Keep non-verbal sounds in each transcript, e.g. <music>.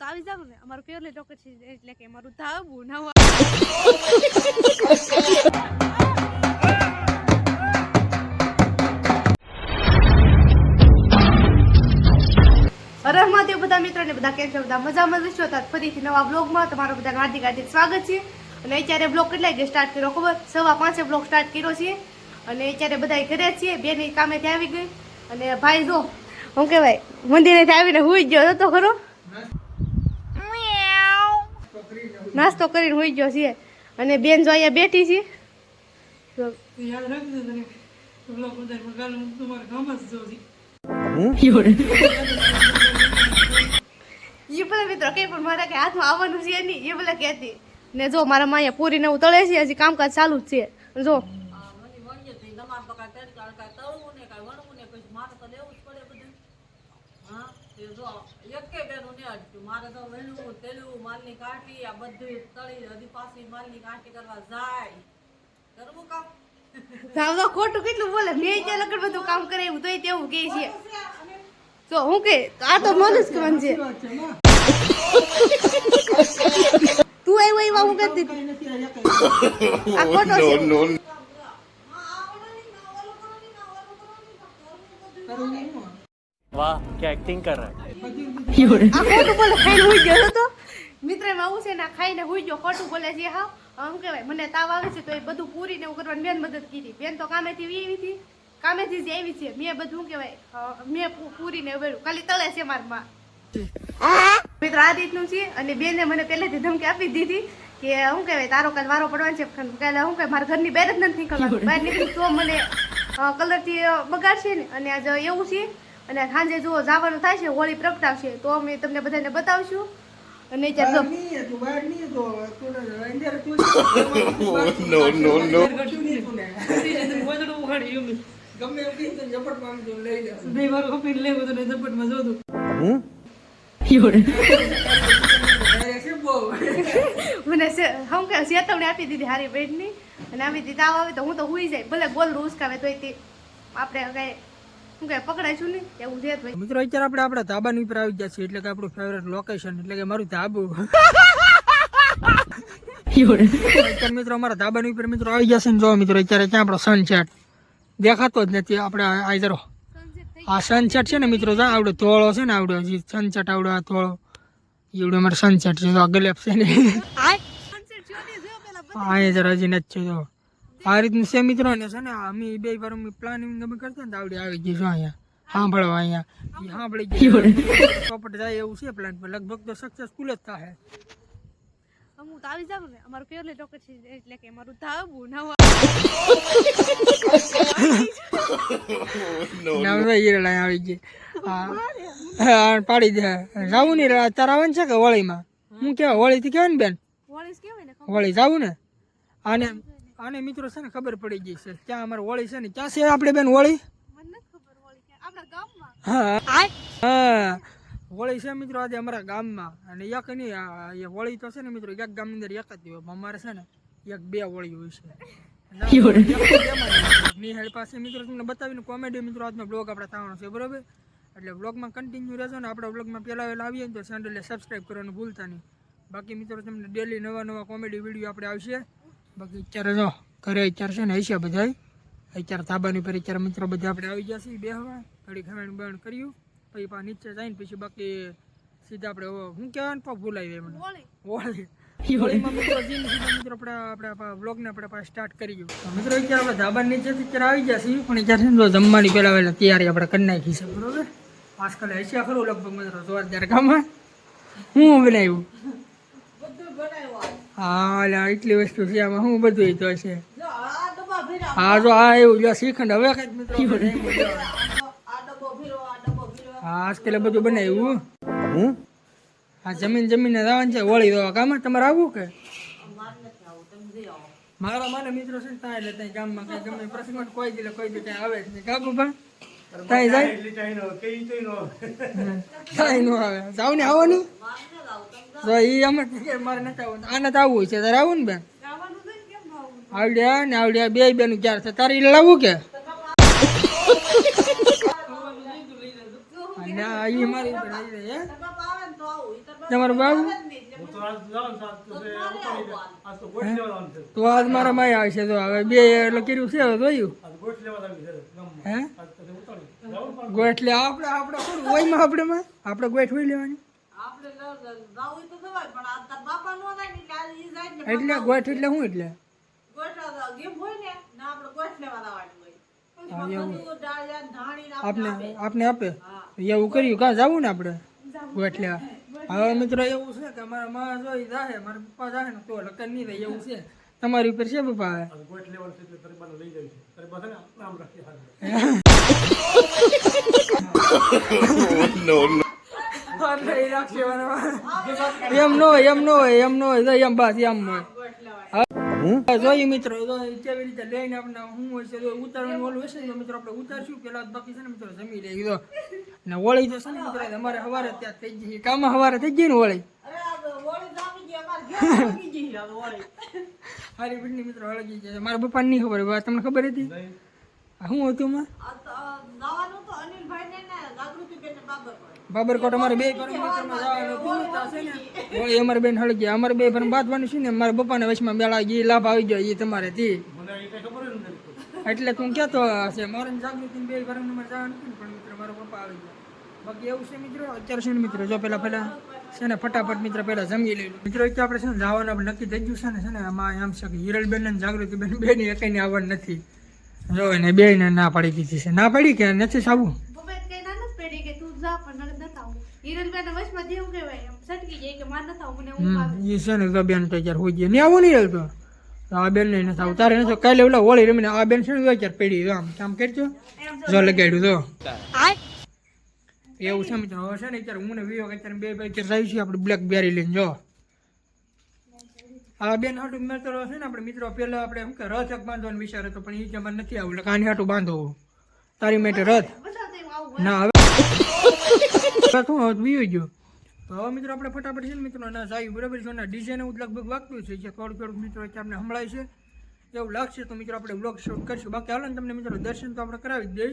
તો આવી જાવ ને. અમારું ફેવરેટ ડોક્ટર છે એટલે કે અમારું ધાબુ નવા હર મહાદેવ બધા મિત્રોને બધા કેમ બધા મજામાં જ છો? તો ફરીથી નવા બ્લોગમાં તમારું બધાનું હાર્દિક હાર્દિક સ્વાગત છે. અને અત્યારે બ્લોગ કેટલા વાગે સ્ટાર્ટ કર્યો ખબર? સવા પાંચે બ્લોગ સ્ટાર્ટ કર્યો છે. અને અત્યારે બધા ઘરે છીએ બેની કામેથી આવી ગઈ. અને ભાઈ જો શું કહેવાય, મંદિરેથી આવીને હુઈ ગયો હતો ખરો? નાસ્તો કરીને હોઈ ગયો છે અને બેન જો અહીંયા બેઠી છે. તો યાદ રાખજો તને બ્લોક બધામાં ગાલ હું તમારા ગામ જ જોઉં છું. એ બધા મિત્રો કંઈ પણ મારા કે હાથમાં આવવાનું છે નહીં. એ બધા કહેતી. ને જો મારા માયા પૂરીને હું તળે છે હજી કામકાજ ચાલુ જ છે. જો. તો ખોટું કેટલું બોલે? મેં ત્યાં લગન બધું કામ કરે એવું તોય તેવું કહે છે. જો હું કે આ તો મન જ કહેવાનું છે. તું આવ્યો એવા હું આ ખોટો છે. <laughs> વાહ કે એક્ટિંગ કર રહ્યા ખોટું બોલે ખાઈને હુઈ ગયો તો? મિત્ર એમાં આવું છે ને ખાઈને હુઈ ગયો ખોટું બોલે છે હા? આમ કહેવાય મને તાવ આવે છે તો એ બધું પૂરીને એવું કરવાની બેન મદદ કરી. બેન તો કામેથી એવી હતી. કામેથી જ આવી છે. મેં બધું કહેવાય મેં પૂરીને વેળું ખાલી તળે છે મારી માં મિત્ર આ રીતનું છે. અને બેને મને પહેલેથી ધમકી આપી દીધી કે શું કહેવાય તારો કાલ વારો પડવાનો છે. કાલે શું કહેવાય મારા ઘરની બેર જ નથી નીકળવાનું. બહાર નીકળી તો મને કલરથી બગાડશે ને. અને આજે એવું છે અને સાંજે જો જવાનું થાય છે હોળી પ્રગટાવશે તો અમે તમને બધાને બતાવશું. અને નો નો. નો મને ચેતવણી આપી દીધી હારી બેડની અને આવી તાવ આવે તો હું તો હુઈ જાય. ભલે ગોલડું ઉસકાવે કાવે તો. આપણે કઈ એવું છે ભાઈ. મિત્રો અત્યારે આપણે આપણા ધાબાની ઉપર આવી ગયા છીએ એટલે કે આપણું ફેવરેટ લોકેશન એટલે કે મારું ધાબુ. <laughs> મિત્રો અમારા ધાબાની ઉપર મિત્રો આવી ગયા છે ને જો મિત્રો અત્યારે ક્યાં આપણો સનસેટ દેખાતો જ નથી આપણે આ જરો. આ સનસેટ છે ને મિત્રો જો આવડો ધોળો છે ને આવડો હજી સનસેટ આવડો આ ધોળો. એવડો અમારો સનસેટ છે તો આ ગલેપ છે ને. હા જરા હજી નથી જો આ રીતનું છે મિત્રો ને છે ને અમે બે વાર અમે પ્લાનિંગ અમે કરતા ને તો આવડી આવી ગઈ છું અહીંયા સાંભળવા અહીંયા. સાંભળી ગઈ ચોપટ જાય એવું છે પ્લાન પર લગભગ તો સક્સેસફુલ જ થાય. હું તો આવી જાવ ને અમારું ટોકર છે એટલે કે અમારું ધાબુ નવા ઈરડા આવી ગઈ. હા. હા પાડી દે. જાવું ને તારા આવવાનું છે કે હોળીમાં? હું કેવા હોળી થી કેવાય ને બેન હોળી જવું ને? આને આને મિત્રો છે ને ખબર પડી ગઈ છે. ત્યાં અમારે હોળી છે ને ક્યાં છે આપણે બેન હોળી હા. હા. હોળી છે મિત્રો આજે અમારા ગામમાં. અને એક નહીં હોળી તો છે ને મિત્રો એક ગામની અંદર એક જ હોય. અમારે છે ને એક બે હોળી હોય છે. <laughs> નિહાળ પાસે મિત્રો તમને બતાવીને કોમેડી મિત્રો આજનો બ્લોગ આપણે થવાનો છે બરોબર? એટલે બ્લોગમાં કન્ટિન્યુ રહેજો ને. આપણા બ્લોગમાં પહેલા આવીએ ને તો ચેનલને સબસ્ક્રાઈબ કરવાનું ભૂલતા નહીં. બાકી મિત્રો તમને ડેલી નવા નવા કોમેડી વીડિયો આપણે આવશે. બાકી અત્યારે જો ઘરે અત્યારે છે ને હશે બધાય. અત્યારે ધાબાની પર અત્યારે મિત્રો બધા આપણે આવી ગયા છીએ બેહવા. ઘડી ખાવાનું બણ કર્યું. પછી પા નીચે જઈને પછી બાકી સીધા આપણે શું કહેવાનું પા ભૂલાઈ જાય મને હોળી. મિત્રો આપણે આપણે બ્લોગને આપણે પાછા સ્ટાર્ટ કરી મિત્રો અત્યારે આપણે ધાબા નીચેથી અત્યારે આવી ગયા છીએ પણ અત્યારે ને જમવાની પહેલા વહેલા તૈયારી આપણે કરી નાખી છે બરોબર? આજકાલ હસ્યા ખરું લગભગ મિત્રો જોરદાર કામમાં હું બનાવ્યું? હા એટલે એટલી વસ્તુ છે આમાં શું બધું તો છે. હા જો આ એવું જો શ્રીખંડ હવે કઈ મિત્રો. હા આજકાલ બધું બનાવ્યું. હા? જમીન જમીન ને જવાનું છે હોળી દવા કામ તમારે આવવું કે? મારા માને મિત્રો છે ત્યાં એટલે ત્યાં ગામમાં કઈ ગમે પ્રસંગ કોઈ દિલે કોઈ દી આવે જ નહીં. કાકુ પણ ત્યાં જાય? ત્યાં નો આવે જાવ ને આવવાનું? તો એ અમે કે મારે નથી આવવાનું. આને તો આવવું છે તારે આવું ને બેન? આવડ્યા ને આવડ્યા બે બેનું ક્યારે છે. તારે ઈ લાવવું કે? અને એ મારી ઉપર આવી રહી હે? તમારું બાબુ? તો આજ મારા માય આવશે તો હવે બે એટલે કર્યું છે હવે જોયું? હે? ગોઠલે આપણે આપણે ઓયમાં આપણે માં? આપણે ગોઠ હોય લેવાની. એટલે ગોઠ એટલે શું એટલે? આપણે આપને આપે. એવું કર્યું કાં જવું ને આપણે લેવા હવે મિત્રો એવું છે કે મારા માં જોઈ જાહે મારા પપ્પા જાહે ને તો લગ્ન નહીં થાય એવું છે. તમારી ઉપર છે પપ્પા એટલે. એમ ન હોય એમ ન હોય એમ નો એમ બસ એમ જોઈએ મિત્રો તો કેવી રીતે લઈને આપણે શું હોય છે જો ઉતારવાનું ઓલું હશે ને તો મિત્રો આપણે ઉતારશું. પેલા બાકી છે ને મિત્રો જમી લઈ તો ને ઓળી તો છે ને મિત્રો અમારે સવારે ત્યાં થઈ ગઈ કામમાં હવારે થઈ ગઈ ને ઓળી <laughs> હારી બીડની મિત્રો હળગી જાય મારા પપ્પાને નહીં ખબર તમને ખબર હતી? શું હતું માં બાબરકોટ અમારે બે તો હોળી અમારે બેન હળગી. અમારે બે ફરમ બાંધવાનું છે ને મારા પપ્પાને વચમાં મેળા ગઈ લાભ આવી ગયો એ તમારે થી એટલે તું કહેતો હશે મારે જાગૃતિ બે ફરમ અમારે જવાનું હતું પણ મિત્રો મારો પપ્પા આવી ગયો. બાકી એવું છે મિત્રો અત્યારે છે ને મિત્રો જો પેલા પેલા છે ને ફટાફટ મિત્ર પેલા જમી લઈ મિત્રો અત્યારે આપણે છે ને જવાનું આપણે નક્કી થઈ ગયું છે ને છે ને આમાં એમ છે કે હિરલબેન અને જાગૃતિબેન બે ની એકઈને આવડ નથી. જો એને બે ને ના પાડી દીધી છે. ના પાડી કે નથી સાવું જા પણ છે ને તો બેન તો અત્યારે હોઈ જાય ને આવું નહીં રહેતો તો. આ બેન નહીં નથી તારે નથી કાલે ઓલા હોળી રમીને આ બેન છે ને અત્યારે પડી આમ. આમ કરજો. જો લગાડ્યું તો. એવું છે મિત્રો. હવે ને અત્યારે હું ને અત્યારે બે બે અત્યારે આપણે બ્લેક બેરી લઈને, જો. આ બેન હાટું મિત્રો હશે ને આપણે મિત્રો. પેલા આપણે શું કે રથ એક બાંધવાનો વિચાર હતો, પણ એ જમાન નથી આવું. એટલે કાની હાટું બાંધો. તારી માટે રથ. ના, હવે શું મિત્રો આપણે ફટાફટ છે ને મિત્રો ના સાહેબ બરાબર છે ના ડીજેને હું લગભગ વાગતું છે, જે થોડું થોડુંક મિત્રો અમને સંભળાય છે. એવું લાગશે તો મિત્રો આપણે બ્લોગ શૂટ કરીશું. બાકી હાલો ને તમને મિત્રો દર્શન તો આપણે કરાવી જ દઈએ.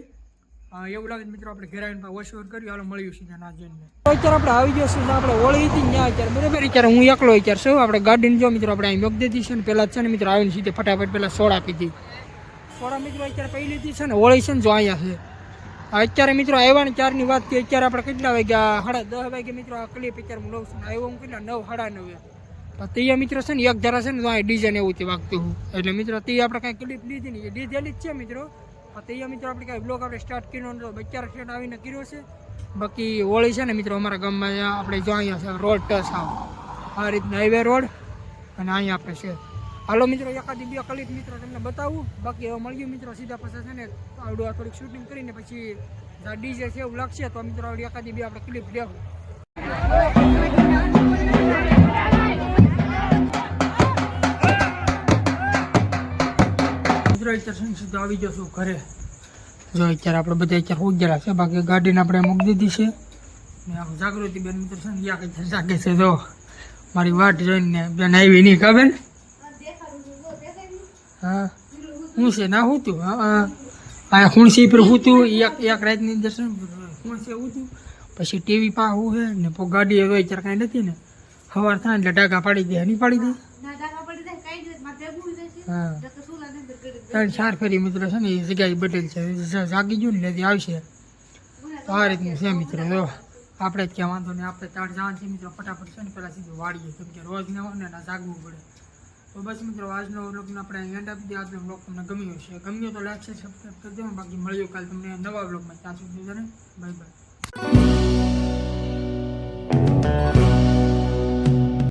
એવું લાગે મિત્રો આપણે ઘેર આવીને વોશ કર્યું હાલો, મળ્યું છે ત્યાં જઈને અત્યારે આપણે આવી ગયો છે આપણે ઓળી હતી ત્યાં અત્યારે, બરાબર? અત્યારે હું એકલો અત્યારે શું આપણે ગાર્ડન જો મિત્રો આપણે અહીં મૂકી દીધી છે ને પહેલાં છે ને મિત્રો આવીને સીધે ફટાફટ પહેલાં સોડા પીધી. સોડા મિત્રો અત્યારે પહેલી છે ને, હોળી છે ને, જો અહીંયા છે. અત્યારે મિત્રો આવ્યા ને ચારની વાત કે અત્યારે આપણે કેટલા વાગ્યા? સાડા દસ વાગે મિત્રો આ ક્લિપ અત્યારે હું લઉં છું આવ્યો હું કેટલા? નવ, સાડા નવે. તો તે મિત્રો છે ને, એક જરા છે ને, તો અહીં ડીઝાઇન એવું થી વાગતું હું. એટલે મિત્રો તે આપણે કાંઈ ક્લિપ લીધી નહીં. લીધેલી જ છે મિત્રો. તો તે મિત્રો આપણે કાંઈ બ્લોગ આપણે સ્ટાર્ટ કર્યો તો અત્યારે સ્ટેટ આવીને કર્યો છે. બાકી હોળી છે ને મિત્રો અમારા ગામમાં આપણે જો અહીંયા છે રોડ ટચ આવ. આ રીતના હાઈવે રોડ અને અહીંયા આપણે છે. હાલો મિત્રો એકાદી બે કલીપ મિત્રો તમને બતાવું. બાકી હવે મળ્યું મિત્રો સીધા પાસે છે ને આવડું આ થોડીક શૂટિંગ કરીને પછી ડીજે છે એવું લાગશે, તો મિત્રો આવડી એકાદી બે આપણે ક્લિપ લેવું અત્યારે સીધો આવી જશો ઘરે. જો અત્યારે આપણે બધા અત્યારે ગયેલા છે, બાકી ગાડીને આપણે મૂકી દીધી છે. ને આમ જાગૃતિ બેન મિત્ર છે ને જાગે છે, જો. મારી વાટ જોઈને બેન આવી નહીં, ખબર? ને હા. હું છે? ના હું તું હા આ ખૂણસી પર હું તું એક એક રાતની અંદર છે ખૂણસી હું તું પછી ટીવી પા હું છે ને પો ગાડી હવે અત્યારે કાંઈ નથી ને. સવાર થાય એટલે ડાકા પાડી દે નહીં પાડી દે. હા. ત્રણ ચાર ફેરી મિત્રો છે ને એ જગ્યાએ બદલ છે. જાગી ગયું ને લેતી આવશે. તો આ રીતનું છે મિત્રો જો. આપણે જ ક્યાં વાંધો નહીં. આપણે તાર જવાનું છે મિત્રો ફટાફટ છે ને પેલા સીધું વાળીએ. કેમ કે રોજ ના હોય ને ના જાગવું પડે. તો બસ મિત્રો, આજનો વ્લોગને આપણે એન્ડ આપી દઈએ. આજનો વ્લોગ તમને ગમ્યો છે ગમ્યો તો લાઈક છે સબસ્ક્રાઈબ કરી દેવું બાકી મળ્યું કાલે તમને નવા વ્લોગમાં. ત્યાં સુધી બાય બાય